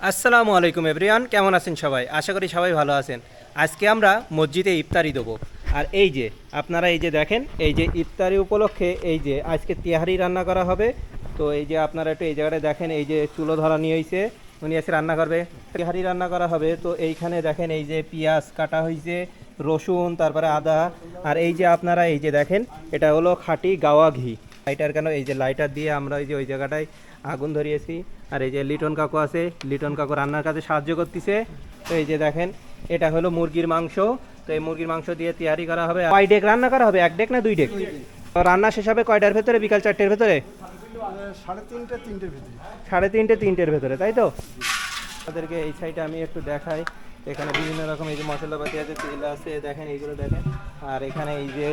আসসালামু আলাইকুম এভরিওয়ান কেমন আছেন সবাই আশা করি সবাই ভালো আছেন আজকে আমরা মসজিদে ইফতারি দেবো আর এই যে আপনারা এই যে দেখেন এই যে ইফতারি উপলক্ষে এই যে আজকে তিহারি রান্না করা হবে তো এই যে আপনারা একটু এই জায়গাটায় দেখেন এই যে চুলো ধরা নিয়ে হয়েছে উনি এসে রান্না করবে তিহারি রান্না করা হবে তো এইখানে দেখেন এই যে পেঁয়াজ কাটা হয়েছে রসুন তারপরে আদা আর এই যে আপনারা এই যে দেখেন এটা হলো খাঁটি গাওয়া ঘি লাইটার কেন এই যে লাইটার দিয়ে আমরা ওই যে ওই জায়গাটায় আগুন ধরিয়েছি। আর এই যে লিটন কাকু আছে লিটন কাকু রান্নার কাজে সাহায্য করতেছে। তো এই যে দেখেন এটা হলো মুরগির মাংস। তো এই মুরগির মাংস দিয়ে তৈরি করা হবে। কয় ডেক রান্না করা হবে? এক ডেক না দুই ডেক? তো রান্না শেষ হবে কয়টার ভেতরে? বিকাল চারটের ভেতরে? সাড়ে তিনটে তিনটের ভিতরে। সাড়ে তিনটে তিনটের ভেতরে তাই তো? তাদেরকে এই সাইডে আমি একটু দেখাই। এখানে বিভিন্ন রকম এই যে মশলাপাতি আছে তেল আছে দেখেন এইগুলো দেখেন আর এখানে এই যে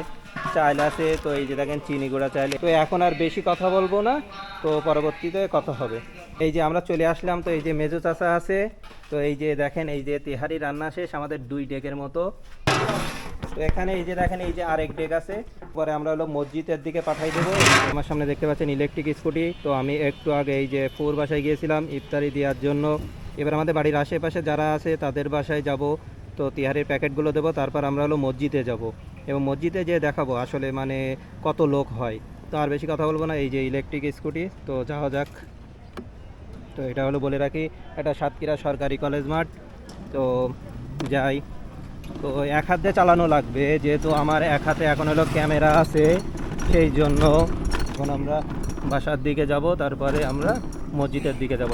চাল আছে তো এই যে দেখেন চিনি গুঁড়া চাল তো এখন আর বেশি কথা বলব না তো পরবর্তীতে কথা হবে এই যে আমরা চলে আসলাম তো এই যে মেজো চাষা আছে তো এই যে দেখেন এই যে তেহারি রান্না শেষ আমাদের দুই ডেকের মতো তো এখানে এই যে দেখেন এই যে আরেক ডেক আছে পরে আমরা হলো মসজিদের দিকে পাঠাই দেবো আমার সামনে দেখতে পাচ্ছেন ইলেকট্রিক স্কুটি তো আমি একটু আগে এই যে ফোর বাসায় গিয়েছিলাম ইফতারি দেওয়ার জন্য এবার আমাদের বাড়ির আশেপাশে যারা আছে তাদের বাসায় যাব, তো তিহারের প্যাকেটগুলো দেবো, তারপর আমরা হলো মসজিদে যাব। এবং মসজিদে যে দেখাবো আসলে মানে কত লোক হয়। তো আর বেশি কথা বলব না, এই যে ইলেকট্রিক স্কুটি, তো যাওয়া যাক। তো এটা হলো বলে রাখি, এটা সাতক্ষীরা সরকারি কলেজ মাঠ। তো যাই, তো এক হাতে চালানো লাগবে, যেহেতু আমার এক হাতে এখন হলো ক্যামেরা আছে, সেই জন্য এখন আমরা বাসার দিকে যাব, তারপরে আমরা মসজিদের দিকে যাব।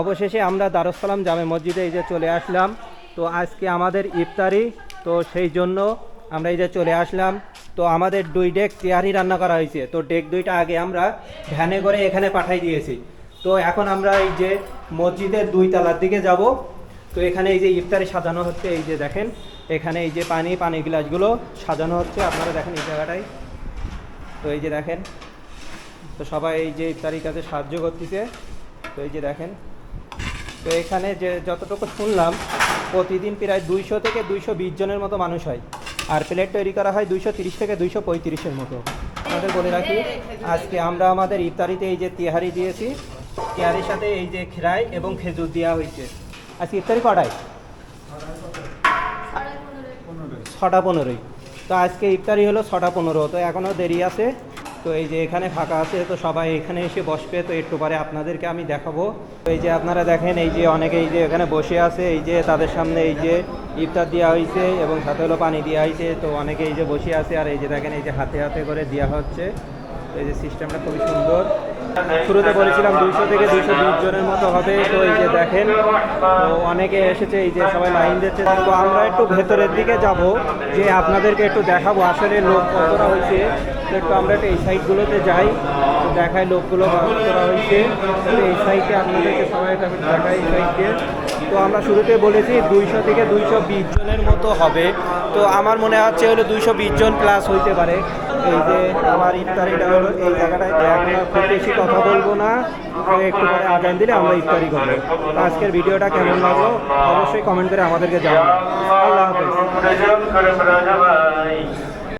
অবশেষে আমরা দারুসালাম জামে মসজিদে এই যে চলে আসলাম। তো আজকে আমাদের ইফতারি, তো সেই জন্য আমরা এই যে চলে আসলাম। তো আমাদের দুই ডেক চেয়ারই রান্না করা হয়েছে। তো ডেক দুইটা আগে আমরা ভ্যানে করে এখানে পাঠাই দিয়েছি। তো এখন আমরা এই যে মসজিদের দুই তলার দিকে যাব। তো এখানে এই যে ইফতারি সাজানো হচ্ছে, এই যে দেখেন, এখানে এই যে পানি পানি গ্লাসগুলো সাজানো হচ্ছে। আপনারা দেখেন এই জায়গাটায়। তো এই যে দেখেন, তো সবাই এই যে ইফতারির কাজে সাহায্য করতেছে। তো এই যে দেখেন তো এখানে যে যতটুকু শুনলাম, প্রতিদিন প্রায় দুইশো থেকে দুইশো বিশ জনের মতো মানুষ হয়। আর প্লেট তৈরি করা হয় দুইশো তিরিশ থেকে দুইশো পঁয়ত্রিশের মতো। আপনাদের বলে রাখি, আজকে আমরা আমাদের ইফতারিতে এই যে তিহারি দিয়েছি, তিহারির সাথে এই যে খিরাই এবং খেজুর দেওয়া হয়েছে। আজকে ইফতারি কটায়? ছটা পনেরোই তো আজকে ইফতারি হলো ছটা পনেরো, তো এখনও দেরি আছে। তো এই যে এখানে ফাঁকা আছে, তো সবাই এখানে এসে বসবে, তো একটু পরে আপনাদেরকে আমি দেখাবো। তো এই যে আপনারা দেখেন, এই যে অনেকে এই যে এখানে বসে আছে, এই যে তাদের সামনে এই যে ইফতার দেওয়া হয়েছে এবং সাথে হলো পানি দেওয়া হয়েছে, তো অনেকে এই যে বসে আছে, আর এই যে দেখেন, এই যে হাতে হাতে করে দেওয়া হচ্ছে। তো এই যে সিস্টেমটা খুবই সুন্দর। শুরুতে বলেছিলাম দুইশো থেকে দুইশো বিশ জনের মতো হবে। তো এই যে দেখেন, তো অনেকে এসেছে এই যে সবাই লাইন দিচ্ছে। তো আমরা একটু ভেতরের দিকে যাব, যে আপনাদেরকে একটু দেখাবো আসলে লোক কতটা হয়েছে। তো একটু আমরা একটু এই সাইডগুলোতে যাই তো দেখাই লোকগুলো কতটা হয়েছে। তো এই সাইডে আপনাদেরকে সবাই দেখাই এই সাইডে। তো আমরা শুরুতে বলেছি দুইশো থেকে দুইশো বিশ জনের মতো হবে। তো আমার মনে হচ্ছে হলো দুইশো বিশ জন প্লাস হইতে পারে। এই যে আমার ইফতারিটা হলো, এই জায়গাটায় খুব বেশি কথা বলব না। একটু পরে আজান দিলে আমরা ইফতারি করব। আজকের ভিডিওটা কেমন লাগল? অবশ্যই কমেন্ট করে আমাদেরকে জানাব আল্লাহ হাফেজ।